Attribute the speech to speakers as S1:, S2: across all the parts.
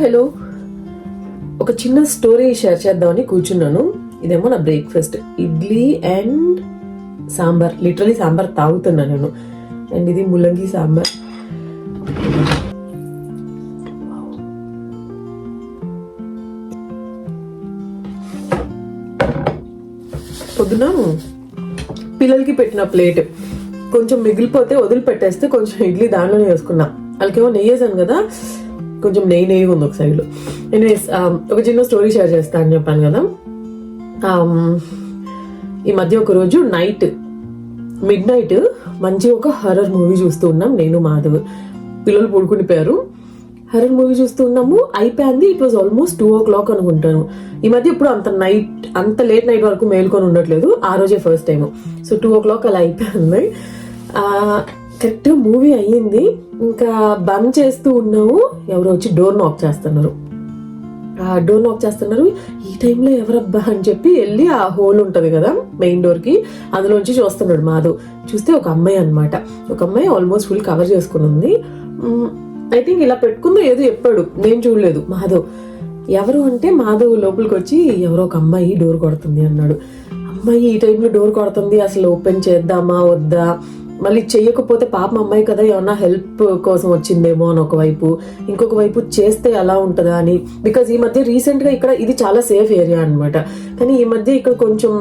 S1: Hello. ఒక చిన్న story share చేద్దామని కూర్చున్నాను. ఇదేమో నా breakfast idli and sambar. Literally sambar తాగుతున్నాను నేను. అండ్ ఇది ముల్లంగి సాంబార్. పొద్దున పిల్లలకి పెట్టిన ప్లేట్. కొంచెం మిగిలిపోతే వదిలిపెట్టేస్తే కొంచెం ఇడ్లీ దాంట్లోనే వేసుకున్నా. వాళ్ళకేమో నెయ్యేసాను కదా. కొంచెం నెయ్యి నెయ్యి ఉంది ఒక సైడ్లో ఎనీవేస్ um, ఒక చిన్న స్టోరీ షేర్ చేస్తా అని చెప్పాను కదా. Um, ఈ మధ్య ఒక రోజు నైట్ మిడ్ నైట్ మంచి ఒక హర్రర్ మూవీ చూస్తూ ఉన్నాం నేను మాధవ్. పిల్లలు పడుకునిపోయారు. హర్రర్ మూవీ చూస్తూ ఉన్నాము. అయిపోయింది. It was almost two o'clock అనుకుంటాను. ఈ మధ్య ఇప్పుడు అంత నైట్ అంత లేట్ నైట్ వరకు మేల్కొని ఉండట్లేదు. ఆ రోజే first time so two o'clock అలా అయిపోయింది. Uh, కరెక్ట్ మూవీ అయ్యింది. ఇంకా బంద్ చేస్తూ ఉన్నావు. ఎవరో వచ్చి డోర్ నాక్ చేస్తున్నారు. ఆ డోర్ నాక్ చేస్తున్నారు. ఈ టైంలో ఎవరబ్బా అని చెప్పి వెళ్ళి ఆ హోల్ ఉంటుంది కదా మెయిన్ డోర్కి. అందులోంచి చూస్తున్నాడు మాధవ్. చూస్తే ఒక అమ్మాయి అన్నమాట. ఒక అమ్మాయి ఆల్మోస్ట్ ఫుల్ కవర్ చేసుకుని ఉంది. ఐ థింక్ ఇలా పెట్టుకుందో ఏదో చెప్పాడు. నేను చూడలేదు. మాధవ్. ఎవరు అంటే మాధవ్ లోపలికి వచ్చి ఎవరో ఒక అమ్మాయి డోర్ కొడుతుంది అన్నాడు. అమ్మాయి ఈ టైంలో డోర్ కొడుతుంది. అసలు ఓపెన్ చేద్దామా? వద్దా? మళ్ళీ చెయ్యకపోతే పాపం అమ్మాయి కదా ఏమన్నా హెల్ప్ కోసం వచ్చిందేమో అని ఒకవైపు ఇంకొక వైపు చేస్తే ఎలా ఉంటుందా అని. బికాజ్ ఈ మధ్య రీసెంట్గా ఇక్కడ ఇది చాలా సేఫ్ ఏరియా అన్నమాట. కానీ ఈ మధ్య ఇక్కడ కొంచెం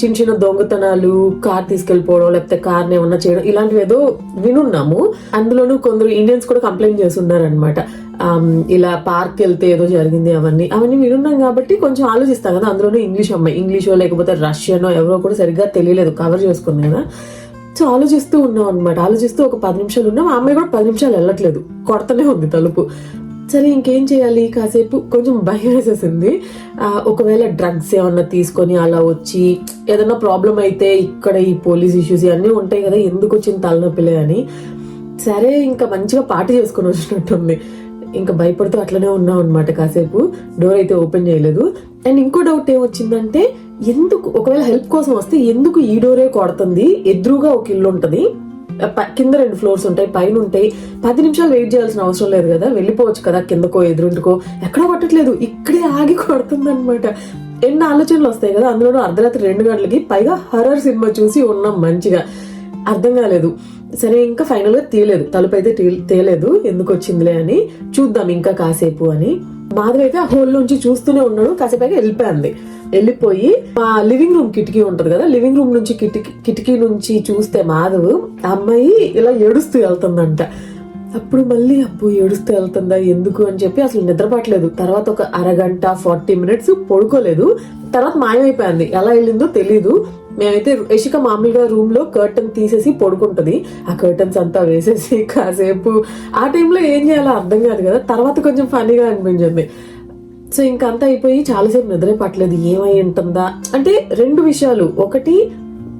S1: చిన్న చిన్న దొంగతనాలు కార్ తీసుకెళ్ళిపోవడం లేకపోతే కార్ని ఏమన్నా చేయడం ఇలాంటివి ఏదో వినున్నాము. అందులోనూ కొందరు ఇండియన్స్ కూడా కంప్లైంట్ చేస్తున్నారనమాట ఇలా పార్క్ వెళ్తే ఏదో జరిగింది అవన్నీ. అవన్నీ వినున్నాం కాబట్టి కొంచెం ఆలోచిస్తాం కదా అందులోనూ ఇంగ్లీష్ అమ్మాయి. ఇంగ్లీషో లేకపోతే రష్యనో ఎవరో కూడా సరిగ్గా తెలియలేదు కవర్ చేసుకుంది కదా. సో ఆలోచిస్తూ ఉన్నాం అనమాట ఆలోచిస్తూ ఒక పది నిమిషాలు ఉన్నాం. ఆ అమ్మాయి కూడా పది నిమిషాలు వెళ్ళట్లేదు. కొడతనే ఉంది తలుపు. సరే ఇంకేం చేయాలి? కాసేపు కొంచెం భయం వేసేసింది. ఒకవేళ డ్రగ్స్ ఏమన్నా తీసుకొని అలా వచ్చి ఏదన్నా ప్రాబ్లం అయితే ఇక్కడ ఈ పోలీస్ ఇష్యూస్ ఇవన్నీ ఉంటాయి కదా ఎందుకు వచ్చింది తలనొప్పిలే అని. సరే ఇంకా మంచిగా పార్టీ చేసుకొని వచ్చినట్టుంది. ఇంకా భయపడుతూ అట్లనే ఉన్నాం అనమాట కాసేపు. డోర్ అయితే ఓపెన్ చేయలేదు. అండ్ ఇంకో డౌట్ ఏమొచ్చిందంటే ఎందుకు? ఒకవేళ హెల్ప్ కోసం వస్తే ఎందుకు ఈ డోరే కొడుతుంది? ఎదురుగా ఒక ఇల్లు ఉంటుంది. ప- కింద రెండు ఫ్లోర్స్ ఉంటాయి పైన ఉంటాయి. పది నిమిషాలు వెయిట్ చేయాల్సిన అవసరం లేదు కదా? వెళ్ళిపోవచ్చు కదా కిందకో ఎదురుంటుకో. ఎక్కడ కొట్టట్లేదు ఇక్కడే ఆగి కొడుతుంది అనమాట ఎన్ని ఆలోచనలు వస్తాయి కదా? అందులోనూ అర్ధరాత్రి రెండు గంటలకి పైగా హర్రర్ సినిమా చూసి ఉన్నాం మంచిగా. అర్థం కాలేదు. సరే ఇంకా ఫైనల్గా తీయలేదు. తలుపు అయితే తేలేదు ఎందుకు వచ్చిందిలే అని చూద్దాం ఇంకా కాసేపు అని. మాధవ్ అయితే ఆ హోల్ నుంచి చూస్తూనే ఉన్నాడు. కాసేపు అయితే వెళ్ళిపోయింది. వెళ్ళిపోయి మా లివింగ్ రూమ్ కిటికీ ఉంటది కదా లివింగ్ రూమ్ నుంచి కిటికీ కిటికీ నుంచి చూస్తే మాధవ్ అమ్మాయి ఇలా ఏడుస్తూ వెళ్తుందంట. అప్పుడు మళ్ళీ అప్పు ఏడుస్తూ వెళ్తుందా ఎందుకు అని చెప్పి అసలు నిద్రపట్టలేదు. తర్వాత ఒక అరగంట ఫార్టీ మినిట్స్ పడుకోలేదు. తర్వాత మాయమైపోయింది. ఎలా వెళ్ళిందో తెలీదు. మేమైతే ఇషిక మామూలుగా రూమ్లో కర్టన్ తీసేసి పడుకుంటది. ఆ కర్టన్స్ అంతా వేసేసి కాసేపు ఆ టైంలో ఏం చేయాలో అర్థం కాదు కదా. తర్వాత కొంచెం ఫనీగా అనిపించింది. సో ఇంకా అంతా అయిపోయి చాలాసేపు నిద్రే పట్టలేదు. ఏమై ఉంటుందా? అంటే రెండు విషయాలు. ఒకటి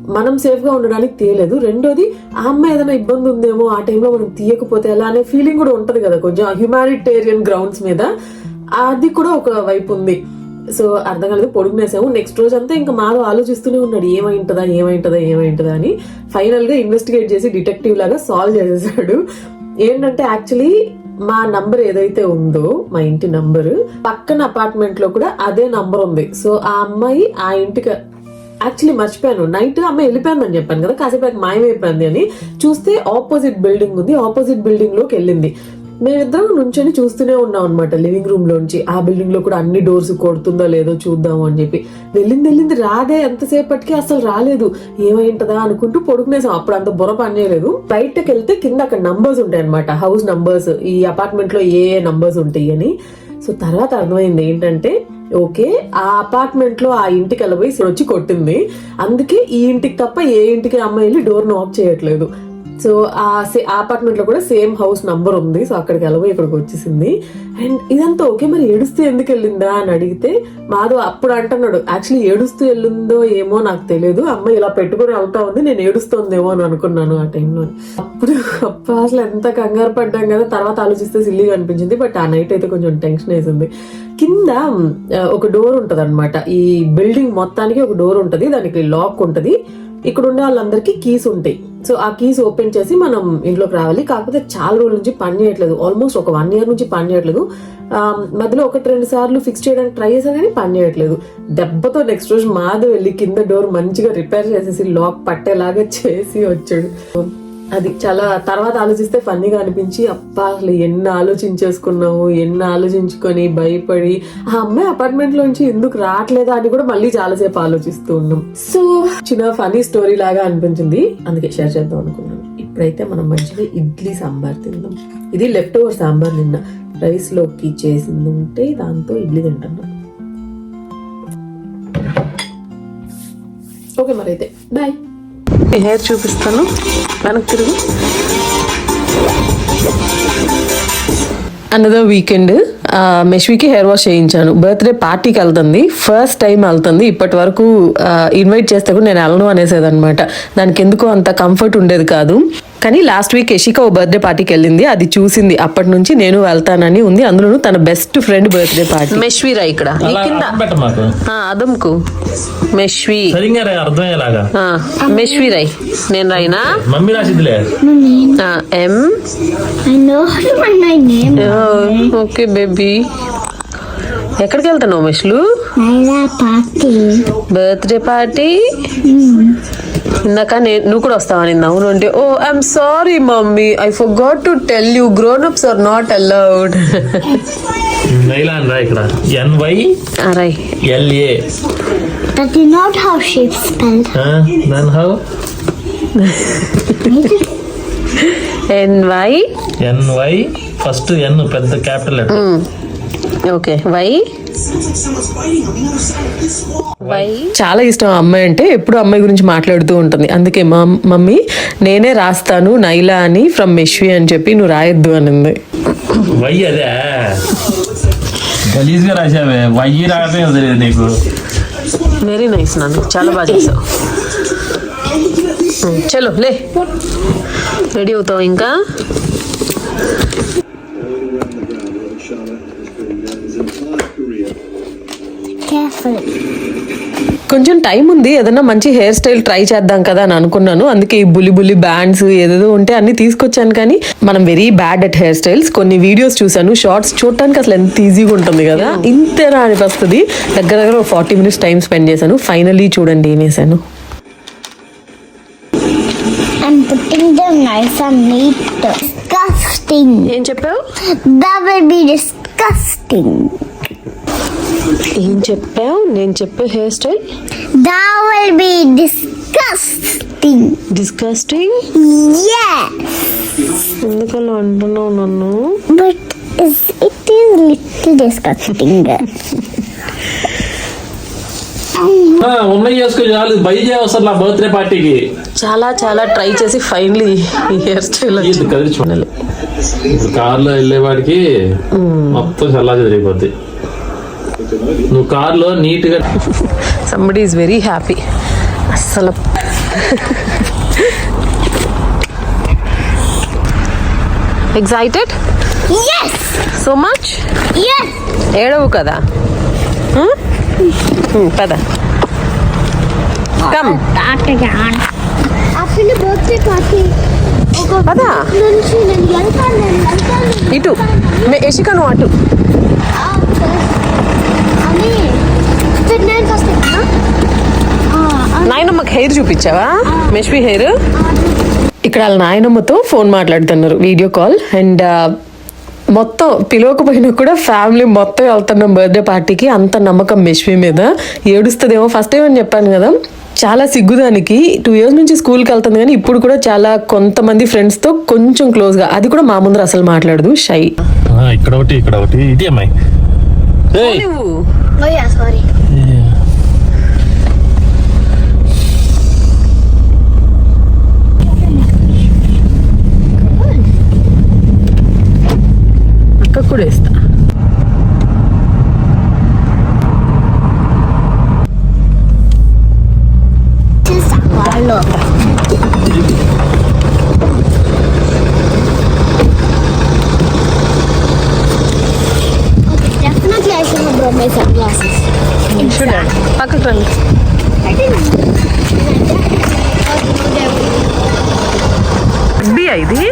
S1: మనం సేఫ్గా ఉండడానికి తీయలేదు. రెండోది ఆ అమ్మాయి ఏదైనా ఇబ్బంది ఉందేమో ఆ టైంలో మనం తీయకపోతే ఎలా అనే ఫీలింగ్ కూడా ఉంటుంది కదా. కొంచెం హ్యుమానిటేరియన్ గ్రౌండ్స్ మీద అది కూడా ఒక వైపు ఉంది. సో అర్థం కాలేదు పొడుగునేసాము నెక్స్ట్ రోజు అంతా ఇంకా మాధవ్ ఆలోచిస్తూనే ఉన్నాడు. ఏమైంటుందా ఏమైంటుందా ఏమైంటుందా అని. ఫైనల్గా ఇన్వెస్టిగేట్ చేసి డిటెక్టివ్ లాగా సాల్వ్ చేసేసాడు. ఏంటంటే యాక్చువల్లీ మా నంబర్ ఏదైతే ఉందో మా ఇంటి నంబర్ పక్కన అపార్ట్మెంట్లో కూడా అదే నంబర్ ఉంది. సో ఆ అమ్మాయి ఆ ఇంటికి యాక్చువల్లీ మర్చిపోయాను. నైట్ అమ్మాయి వెళ్ళిపోయిందని చెప్పాను కదా కాసేపు మాయమైపోయింది అని. చూస్తే ఆపోజిట్ బిల్డింగ్ ఉంది. ఆపోజిట్ బిల్డింగ్లోకి వెళ్ళింది. మేమిద్దరం నుంచొని చూస్తూనే ఉన్నాం అనమాట లివింగ్ రూమ్ లోంచి. ఆ బిల్డింగ్లో కూడా అన్ని డోర్స్ కొడుతుందో లేదో చూద్దాము అని చెప్పి. వెళ్ళింది వెళ్ళింది రాదే ఎంతసేపటికి అసలు రాలేదు. ఏమైంటదా అనుకుంటూ పొడుకునేసాం. అప్పుడు అంత బుర్ర పనిచేయలేదు బయటకు వెళ్తే కింద అక్కడ నంబర్స్ ఉంటాయి అనమాట హౌస్ నంబర్స్ ఈ అపార్ట్మెంట్లో ఏ ఏ నంబర్స్ ఉంటాయి అని. సో తర్వాత అర్థమైంది ఏంటంటే ఓకే ఆ అపార్ట్మెంట్లో ఆ ఇంటికి వెళ్ళబోయి వచ్చి కొట్టింది. అందుకే ఈ ఇంటికి తప్ప ఏ ఇంటికి అమ్మాయి వెళ్ళి డోర్ నాక్ చేయట్లేదు. సో ఆ సే అపార్ట్మెంట్లో కూడా సేమ్ హౌస్ నంబర్ ఉంది. సో అక్కడికి వెళ్ళబోయి ఇక్కడికి వచ్చేసింది. అండ్ ఇదంతా ఓకే మరి ఏడుస్తూ ఎందుకు వెళ్ళిందా అని అడిగితే మాధవ్ అప్పుడు అంటున్నాడు యాక్చువల్లీ ఏడుస్తూ వెళ్ళిందో ఏమో నాకు తెలియదు. అమ్మాయి ఇలా పెట్టుకుని వెళ్తా ఉంది నేను ఏడుస్తోందేమో అని అనుకున్నాను ఆ టైంలో అప్పుడు అప్ప అసలు ఎంత కంగారు పడ్డాం కదా. తర్వాత ఆలోచిస్తే సిల్లీగా అనిపించింది బట్ ఆ నైట్ అయితే కొంచెం టెన్షన్ వేసింది. కింద ఒక డోర్ ఉంటది అనమాట ఈ బిల్డింగ్ మొత్తానికి ఒక డోర్ ఉంటది దానికి లాక్ ఉంటది. ఇక్కడ ఉండే వాళ్ళందరికీ కీస్ ఉంటాయి. సో ఆ కీస్ ఓపెన్ చేసి మనం ఇంట్లోకి రావాలి. కాకపోతే చాలా రోజుల నుంచి పని చేయట్లేదు. ఆల్మోస్ట్ ఒక వన్ ఇయర్ నుంచి పని చేయట్లేదు. మధ్యలో ఒకటి రెండు సార్లు ఫిక్స్ చేయడానికి ట్రై చేసా కానీ పని చేయట్లేదు. దెబ్బతో నెక్స్ట్ రోజు మాధవ్ వెళ్ళి కింద డోర్ మంచిగా రిపేర్ చేసేసి లాక్ పట్టేలాగా చేసి వచ్చాడు. అది చాలా తర్వాత ఆలోచిస్తే ఫన్నీగా అనిపించి అబ్బా అసలు ఎన్ని ఆలోచించేసుకున్నాము ఎన్ని ఆలోచించుకొని భయపడి ఆ అమ్మాయి అపార్ట్మెంట్ లోంచి ఎందుకు రావట్లేదా? అని కూడా మళ్ళీ చాలాసేపు ఆలోచిస్తూ ఉన్నాం. సో చిన్న ఫనీ స్టోరీ లాగా అనిపించింది. అందుకే షేర్ చేద్దాం అనుకున్నాను. ఇప్పుడైతే మనం మంచిగా ఇడ్లీ సాంబార్ తిందాం. ఇది లెఫ్ట్ ఓవర్ సాంబార్ నిన్న రైస్లోకి చేసింది ఉంటే దాంతో ఇడ్లీ తింటున్నాం. ఓకే మరి అయితే బాయ్ హెయిర్ చూపిస్తాను. వెనక్కి తిరుగు. అనదర్ వీకెండ్ మెష్వికి హెయిర్ వాష్ చేయించాను. బర్త్డే పార్టీకి వెళ్తుంది. ఫస్ట్ టైం వెళ్తుంది. ఇప్పటి వరకు ఇన్వైట్ చేస్తే కూడా నేను వెళ్ళను అనేసేది అనమాట దానికి ఎందుకో అంత కంఫర్ట్ ఉండేది కాదు. కానీ లాస్ట్ వీక్ యషిక ఓ బర్త్డే పార్టీకి వెళ్ళింది. అది చూసింది. అప్పటి నుంచి నేను వెళ్తానని ఉంది. అందులోనూ తన బెస్ట్ ఫ్రెండ్ బర్త్డే పార్టీ. మెష్వీరా ఇక్కడ? నీ
S2: అలా
S1: కింద?
S2: పెట్ట మాకు
S1: ఆ, అదంకు. మెష్వి. మెష్వి రై నేను రైనా
S2: మమ్మీ రాసిద్దిలే.
S1: ఎం. Okay baby. ఎక్కడికి వెళ్తున్నావు మెష్లు.
S3: Birthday party?
S1: ఇందాక నేను నువ్వు కూడా వస్తావా నిన్న? అవును అంటే ఓ I'm sorry mummy. I forgot to tell you grown ups are not allowed
S2: nylon రా ఇక్కడ.
S1: N Y
S2: R I L A.
S3: That is not how sheep spelled.
S2: Then how
S1: N Y
S2: N Y first N పెద్ద capital letter.
S1: Okay. Why? చాలా ఇష్టం ఆ అమ్మాయి అంటే ఎప్పుడు అమ్మాయి గురించి మాట్లాడుతూ ఉంటుంది. అందుకే మా మమ్మీ నేనే రాస్తాను నైలా అని ఫ్రమ్ మెష్వి అని చెప్పి నువ్వు రాయొద్దు అనింది.
S2: గలీజ్గా రాసావే నీకు.
S1: వెరీ నైస్ నాన్న. చాలా బాగా చేసావు. చలో లే. రెడీ అవుతావు ఇంకా?
S3: Careful.
S1: కొంచెం టైం ఉంది ఏదైనా మంచి హెయిర్ స్టైల్ ట్రై చేద్దాం కదా అని అనుకున్నాను. అందుకే ఈ బులి బులి బ్యాండ్స్ ఏదేదో ఉంటే అన్ని తీసుకొచ్చాను కానీ మనం very bad at hair styles కొన్ని వీడియోస్ చూసాను షార్ట్స్ చూడటానికి అసలు ఎంత ఈజీగా ఉంటుంది కదా. ఇంతేనా అనిపిస్తుంది దగ్గర దగ్గర ఫార్టీ మినిట్స్ టైం స్పెండ్ చేశాను. ఫైనలీ చూడండి ఏం వేసాను
S3: I'm putting them nice and neat. Disgusting.
S1: ఏం చెప్పావు? ఏం చెప్పావు? నేను చెప్పే hair style?
S3: That will be disgusting.
S1: Disgusting
S3: Yes.
S1: ఎందుకలా అంటున్నావు నన్ను?
S3: But is, it is little disgusting.
S2: ఉన్నాయి చేసుకో చాలు. బై చేయవసరం నా బర్త్డే పార్టీకి.
S1: చాలా చాలా ట్రై చేసి ఫైనలీ ఈ హెయిర్ స్టైల్
S2: ఇప్పుడు కార్లో వెళ్ళేవాడికి మొత్తం చల్లా జరిగిపోద్ది నువ్వు కార్లో నీట్గా
S1: సంబడి ఈజ్ వెరీ హ్యాపీ అస్సలు. Excited
S3: yes.
S1: So much
S3: Yes.
S1: ఏడవు కదా? Hmm? Hmm, పద. కమ్
S3: తాతగాన్ అసలు బర్త్డే పార్టీ ఒక
S1: పద.
S3: నుంచి నేను వెళ్తాను నేను వెళ్తాను.
S1: ఇటు. మే- యశిక నువ్వు అటు
S3: అని ఇక్కడ నేను ఫస్ట్
S1: నాయనమ్మకి హెయిర్ చూపించావా? మెష్వి హెయిర్? ఇక్కడ వాళ్ళ నాయనమ్మతో ఫోన్ మాట్లాడుతున్నారు వీడియో కాల్. అండ్ మొత్తం పిలవకపోయినా కూడా ఫ్యామిలీ మొత్తం వెళ్తున్నాం బర్త్డే పార్టీకి అంత నమ్మకం మెష్వి మీద. ఏడుస్తుందేమో ఫస్ట్ టైం అని చెప్పాను కదా. చాలా సిగ్గుదానికి టూ ఇయర్స్ నుంచి స్కూల్కి వెళ్తుంది కానీ ఇప్పుడు కూడా చాలా కొంతమంది ఫ్రెండ్స్తో కొంచెం క్లోజ్గా అది కూడా మా ముందర అసలు మాట్లాడదు షై.
S2: ఇక్కడ ఒకటి ఇక్కడ ఒకటి. ఇది అమ్మాయి. ఏయ్,
S3: సారీ
S1: అక్క కూడా ఇస్తా
S3: వాళ్ళు Definitely I should have brought my sunglasses.
S1: చూడండి పక్కకు రండి ఇది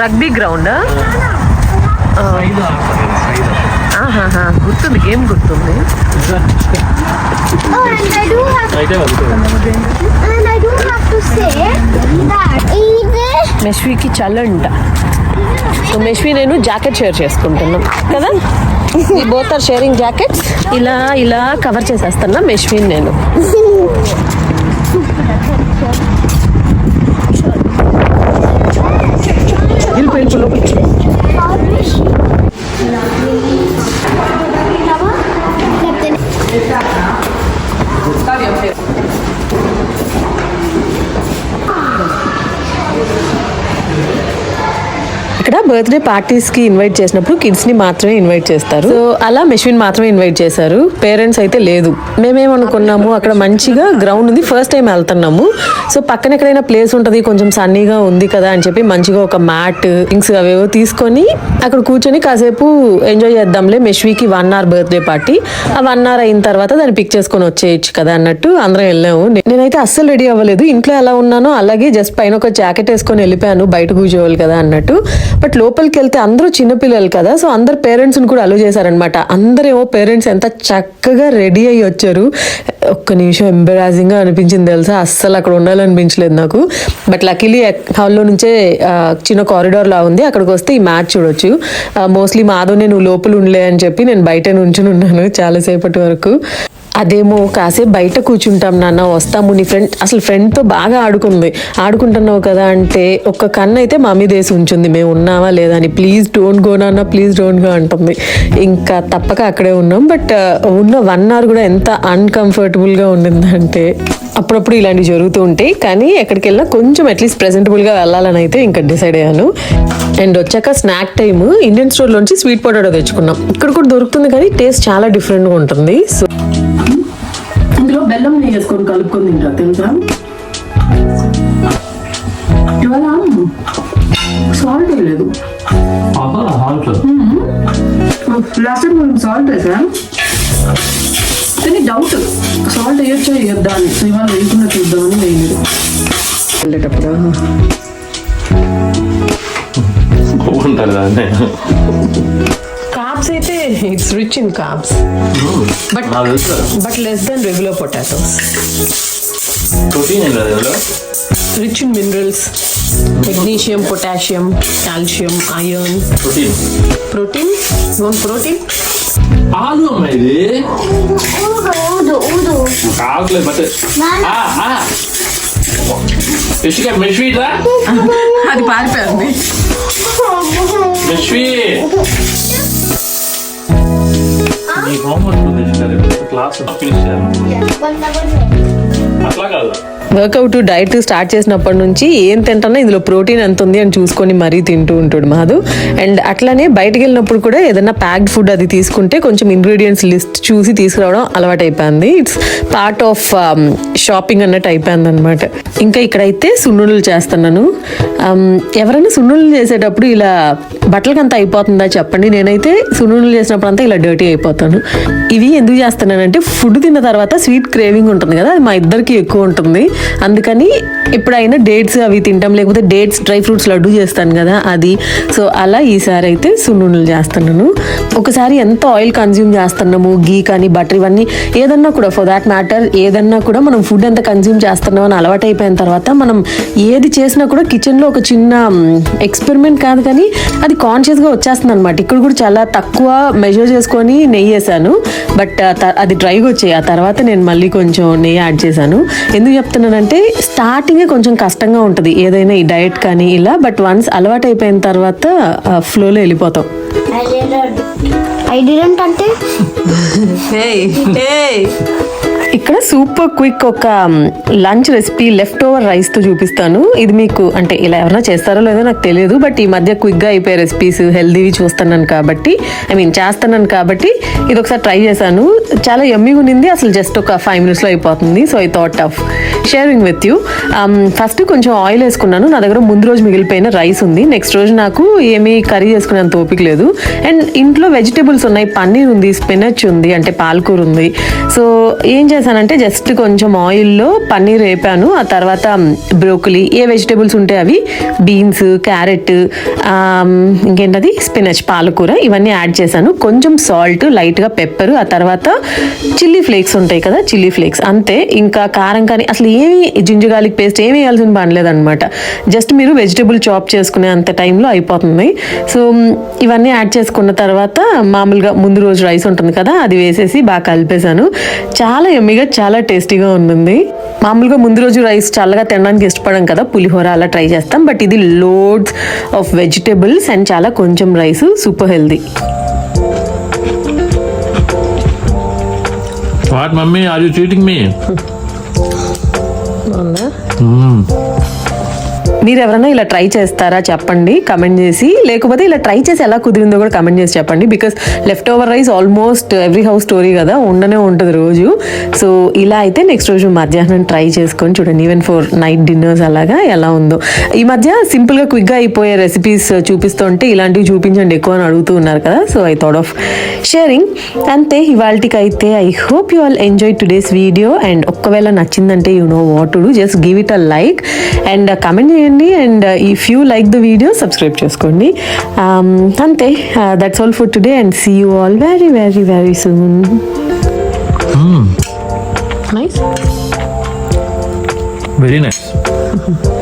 S1: రగ్బీ గ్రౌండా ఆహాహా గుర్తుంది గేమ్ గుర్తుంది.
S3: Oh,
S1: మెష్వీకి చల్లంట సో మెష్వి నేను జాకెట్ షేర్ చేసుకుంటున్నాం. కదా? ఈ బోత్ ఆర్ షేరింగ్ జాకెట్స్ ఇలా ఇలా కవర్ చేసేస్తున్నా మెష్విన్ నేను. వెళ్ళిపో, వెళ్ళిపో, లోపలికి. బర్త్డే పార్టీస్కి ఇన్వైట్ చేసినప్పుడు కిడ్స్ని మాత్రమే ఇన్వైట్ చేస్తారు. సో అలా మెషిన్ మాత్రమే ఇన్వైట్ చేశారు. పేరెంట్స్ అయితే లేదు. మేమేమనుకున్నాము అక్కడ మంచిగా గ్రౌండ్ ఉంది. ఫస్ట్ టైం వెళ్తున్నాము. సో పక్కన ఎక్కడైనా ప్లేస్ ఉంటుంది కొంచెం సన్నీగా ఉంది కదా అని చెప్పి మంచిగా ఒక మ్యాట్ థింగ్స్ అవేవో తీసుకొని అక్కడ కూర్చొని కాసేపు ఎంజాయ్ చేద్దాంలే. మెష్వీకి వన్ అవర్ బర్త్డే పార్టీ ఆ వన్ అవర్ అయిన తర్వాత దాన్ని పిక్ చేసుకొని వచ్చేయచ్చు కదా అన్నట్టు అందరం వెళ్ళాము. నేనైతే అస్సలు రెడీ అవ్వలేదు. ఇంట్లో ఎలా ఉన్నానో అలాగే జస్ట్ పైన ఒక జాకెట్ వేసుకొని వెళ్ళిపోయాను. బయట కూర్చోవాలి కదా అన్నట్టు. బట్ లోపలికి వెళ్తే అందరూ చిన్నపిల్లలు కదా సో అందరు పేరెంట్స్ని కూడా అలో చేశారనమాట అందరేమో పేరెంట్స్ ఎంత చక్కగా రెడీ అయ్యి వచ్చారు. ఒక్క నిమిషం ఎంబరాజింగ్గా అనిపించింది తెలుసా? అస్సలు అక్కడ ఉండాలనిపించలేదు నాకు. బట్ లక్కీలీ హాల్లో నుంచే చిన్న కారిడార్ లా ఉంది. అక్కడికి వస్తే ఈ మ్యాచ్ చూడొచ్చు. మోస్ట్లీ మాధవ్ నేను లోపల ఉండలే అని చెప్పి నేను బయట నుంచుని ఉన్నాను చాలాసేపటి వరకు. అదేమో కాసేపు బయట కూర్చుంటాం నాన్న వస్తాము నీ ఫ్రెండ్ అసలు ఫ్రెండ్తో బాగా ఆడుకుంది. ఆడుకుంటున్నావు కదా అంటే ఒక్క కన్ను అయితే మా మీద వేసి ఉంచుంది. మేము ఉన్నావా లేదా అని. ప్లీజ్ డోంట్ గో నాన్న ప్లీజ్ డోంట్ గో అంటుంది. ఇంకా తప్పక అక్కడే ఉన్నాం. బట్ ఉన్న వన్ అవర్ కూడా ఎంత అన్కంఫర్టబుల్గా ఉండిందంటే అప్పుడప్పుడు ఇలాంటివి జరుగుతూ ఉంటాయి. కానీ ఎక్కడికి వెళ్ళినా కొంచెం అట్లీస్ట్ ప్రెజెంటబుల్గా వెళ్ళాలని అయితే ఇంకా డిసైడ్ అయ్యాను. అండ్ వచ్చాక స్నాక్ టైమ్ ఇండియన్ స్టోర్లోంచి స్వీట్ పొటాటో తెచ్చుకున్నాం. ఇక్కడ కూడా దొరుకుతుంది కానీ టేస్ట్ చాలా డిఫరెంట్గా ఉంటుంది. సో ఇందులో బెల్లం నెయ్యి వేసుకొని కలుపుకొని తింటా తెలుసా? ఇవాళ సాల్ట్ వేయలేదు లాస్ట్ టైం సాల్ట్ వేసా. కానీ డౌట్ సాల్ట్ వేయొచ్చా వేయొద్దా అని సో ఇవాళ వేయకుండా చూద్దామని వేయలేదు. వెళ్ళేటప్పుడు
S2: ఉంటారు దాన్ని
S1: కార్బ్స్ అయితే
S2: it's
S1: rich in carbs but but
S2: less then regular potatoes
S1: rich in minerals magnesium potassium calcium iron
S2: protein
S1: protein known protein
S2: ఆలు అమ్మ ఇది? ఆగలేదు బట్ ఇసుక మెష్వీ రా
S1: అది పారిపోయింది.
S2: మెష్వీ. నీ హోంవర్క్ క్లాస్ ఫినిష్ అట్లా కాదు.
S1: వర్కౌట్ డైట్ స్టార్ట్ చేసినప్పటి నుంచి ఏం తింటానో ఇందులో ప్రోటీన్ ఎంత ఉంది అని చూసుకొని మరీ తింటూ ఉంటాడు మాధు అండ్ అట్లానే బయటకు వెళ్ళినప్పుడు కూడా ఏదైనా ప్యాక్డ్ ఫుడ్ అది తీసుకుంటే కొంచెం ఇంగ్రీడియంట్స్ లిస్ట్ చూసి తీసుకురావడం అలవాటు అయిపోయింది ఇట్స్ పార్ట్ ఆఫ్ షాపింగ్ అన్నట్టు అయిపోయింది అనమాట ఇంకా ఇక్కడైతే సున్నులు చేస్తున్నాను. Um, ఎవరైనా సున్నులు చేసేటప్పుడు ఇలా బట్టలకి అంత అయిపోతుందా చెప్పండి. నేనైతే సున్నులు చేసినప్పుడు అంతా ఇలా డర్టీ అయిపోతాను. ఇవి ఎందుకు చేస్తున్నానంటే ఫుడ్ తిన్న తర్వాత స్వీట్ క్రేవింగ్ ఉంటుంది కదా అది మా ఇద్దరికి ఎక్కువ ఉంటుంది. అందుకని ఎప్పుడైనా డేట్స్ అవి తింటాం లేకపోతే డేట్స్ డ్రై ఫ్రూట్స్ లడ్డు చేస్తాను కదా అది. సో అలా ఈసారి అయితే సున్నుండలు చేస్తున్నాను. ఒకసారి ఎంత ఆయిల్ కన్జ్యూమ్ చేస్తున్నాము గీ కానీ బటర్ ఇవన్నీ ఏదన్నా కూడా ఫర్ దాట్ మ్యాటర్ ఏదన్నా కూడా మనం ఫుడ్ ఎంత కన్జ్యూమ్ చేస్తున్నాం అని అలవాటు అయిపోయిన తర్వాత మనం ఏది చేసినా కూడా కిచెన్లో ఒక చిన్న ఎక్స్పెరిమెంట్ కాదు కానీ అది కాన్షియస్గా వచ్చేస్తుంది అనమాట ఇక్కడ కూడా చాలా తక్కువ మెజర్ చేసుకొని నెయ్యి వేసాను. బట్ అది డ్రైగా వచ్చాయి. ఆ తర్వాత నేను మళ్ళీ కొంచెం నెయ్యి యాడ్ చేశాను. ఎందుకు చెప్తున్నానంటే స్టార్టింగే కొంచెం కష్టంగా ఉంటుంది. ఏదైనా ఈ డయట్ కానీ ఇలా బట్ వన్స్ అలవాటు అయిపోయిన తర్వాత ఫ్లోలో వెళ్ళిపోతాం.
S3: I didn't. I didn't అంటే
S1: ఇక్కడ సూపర్ క్విక్ ఒక లంచ్ రెసిపీ లెఫ్ట్ ఓవర్ రైస్తో చూపిస్తాను. ఇది మీకు అంటే ఇలా ఎవరైనా చేస్తారో లేదో నాకు తెలియదు బట్ ఈ మధ్య క్విక్గా అయిపోయే రెసిపీస్ హెల్దీవి చూస్తున్నాను కాబట్టి ఐ మీన్ చేస్తున్నాను కాబట్టి ఇది ఒకసారి ట్రై చేశాను. చాలా ఎమ్మిగా ఉండింది అసలు జస్ట్ ఒక ఫైవ్ మినిట్స్లో అయిపోతుంది so I thought of sharing with you first కొంచెం ఆయిల్ వేసుకున్నాను నా దగ్గర ముందు రోజు మిగిలిపోయిన రైస్ ఉంది. నెక్స్ట్ రోజు నాకు ఏమీ కర్రీ చేసుకునేంత ఓపిక లేదు. అండ్ ఇంట్లో వెజిటేబుల్స్ ఉన్నాయి పన్నీర్ ఉంది స్పినచ్ ఉంది అంటే పాలకూర ఉంది. సో ఏం చేస్తాను? చేశానంటే జస్ట్ కొంచెం ఆయిల్లో పన్నీర్ వేపాను. ఆ తర్వాత బ్రోకలీ ఏ వెజిటేబుల్స్ ఉంటే అవి బీన్స్ క్యారెట్ ఇంకేంటది? స్పినచ్ పాలకూర ఇవన్నీ యాడ్ చేశాను. కొంచెం సాల్ట్ లైట్గా పెప్పర్. ఆ తర్వాత చిల్లీ ఫ్లేక్స్ ఉంటాయి కదా చిల్లీ ఫ్లేక్స్. అంతే. ఇంకా కారం కానీ అసలు ఏమి జింజర్ గార్లిక్ పేస్ట్ ఏమి వేయాల్సిన పని లేదనమాట జస్ట్ మీరు వెజిటేబుల్ చాప్ చేసుకునే అంత టైంలో అయిపోతుంది. సో ఇవన్నీ యాడ్ చేసుకున్న తర్వాత మామూలుగా ముందు రోజు రైస్ ఉంటుంది కదా అది వేసేసి బాగా కలిపేశాను. చాలా ఎమ్మిగా చాలా టేస్టీగా ఉంటుంది మామూలుగా ముందు రోజు రైస్ చల్లగా తినడానికి ఇష్టపడం కదా పులిహోర అలా ట్రై చేస్తాం. బట్ ఇది లోడ్స్ ఆఫ్ వెజిటేబుల్స్ అండ్ చాలా కొంచెం rice super healthy.
S2: What mummy are you cheating me?
S1: మీరు ఎవరైనా ఇలా ట్రై చేస్తారా చెప్పండి కమెంట్ చేసి లేకపోతే ఇలా ట్రై చేసి ఎలా కుదిరిందో కూడా కమెంట్ చేసి చెప్పండి because left over rice almost every house story కదా ఉండనే ఉంటుంది రోజు. సో ఇలా అయితే నెక్స్ట్ రోజు మధ్యాహ్నం ట్రై చేసుకొని చూడండి ఈవెన్ ఫర్ నైట్ డిన్నర్స్ అలాగా ఎలా ఉందో. ఈ మధ్య సింపుల్గా క్విక్గా అయిపోయే రెసిపీస్ చూపిస్తుంటే ఇలాంటివి చూపించండి ఎక్కువ అని అడుగుతూ ఉన్నారు కదా. So I thought of sharing అంతే ఇవాళకి అయితే I hope you all enjoy today's video and ఒక్కవేళ నచ్చిందంటే you know what to do just give it a like and comment చేయండి. And if you like the video subscribe చేసుకోండి. Um, అంతే. That's all for today and see you all very very very soon nice
S2: very nice